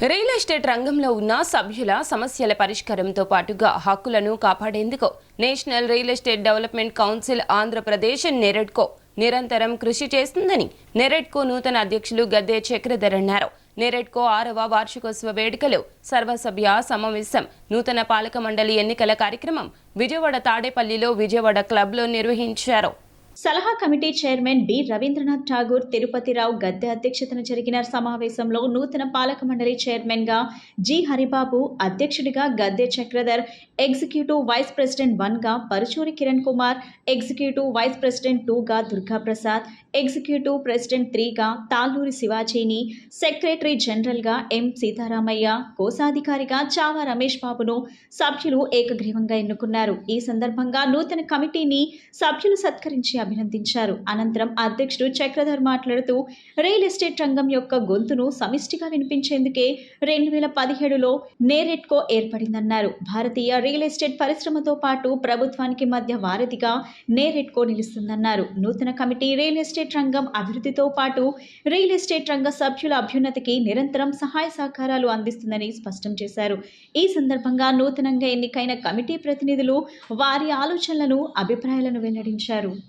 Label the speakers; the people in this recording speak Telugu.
Speaker 1: రియల్ ఎస్టేట్ రంగంలో ఉన్న సభ్యుల సమస్యల పరిష్కారంతో పాటుగా హక్కులను కాపాడేందుకు national real estate development council Andhra Pradesh NAREDCO నిరంతరం కృషి చేస్తుందని నెరెడ్కో నూతన అధ్యక్షులు గద్దె చక్రధర్ అన్నారు. నెరెడ్కో ఆరవ వార్షికోత్సవ వేడుకలు సర్వసభ్య సమావేశం నూతన పాలక మండలి ఎన్నికల కార్యక్రమం విజయవాడ తాడేపల్లిలో విజయవాడ క్లబ్లో నిర్వహించారు.
Speaker 2: సలహా committee chairman B. Ravindranath Tagore Tirupathi Rao Gadde అధ్యక్షతన జరిగిన సమావేశంలో నూతన పాలక మండలి చైర్మన్గా జి. హరిబాబు అధ్యక్షుడిగా Gadde Chakradhar executive vice president వన్గా Paruchuri Kiran Kumar executive vice president టూగా దుర్గాప్రసాద్ దుర్గా ప్రసాద్ ఎగ్జిక్యూటివ్ ప్రెసిడెంట్ త్రీగా తాళ్ళూరి శివాజీని సెక్రటరీ జనరల్గా ఎం. సీతారామయ్య కోశాధికారిగా చావా రమేష్ బాబును సభ్యులు ఏకగ్రీవంగా ఎన్నుకున్నారు. ఈ సందర్భంగా నూతన కమిటీని సభ్యులు సత్కరించి అభినందించారు. అనంతరం అధ్యక్షుడు చక్రధర్ మాట్లాడుతూ రియల్ ఎస్టేట్ రంగం యొక్క గొంతును సమిష్టిగా వినిపించేందుకే రెండు వేల పదిహేడులో నేరెట్కో ఏర్పడిందన్నారు. భారతీయ రియల్ ఎస్టేట్ పరిశ్రమతో పాటు ప్రభుత్వానికి మధ్య వారధిగా నేరెట్కో నిలుస్తుందన్నారు. నూతన కమిటీ రియల్ ఎస్టేట్ రంగం అభివృద్ధితో పాటు రియల్ ఎస్టేట్ రంగ సభ్యుల అభ్యున్నతికి నిరంతరం సహాయ సహకారాలు అందిస్తుందని స్పష్టం చేశారు. ఈ సందర్భంగా నూతనంగా ఎన్నికైన కమిటీ ప్రతినిధులు వారి ఆలోచనలను అభిప్రాయాలను వెల్లడించారు.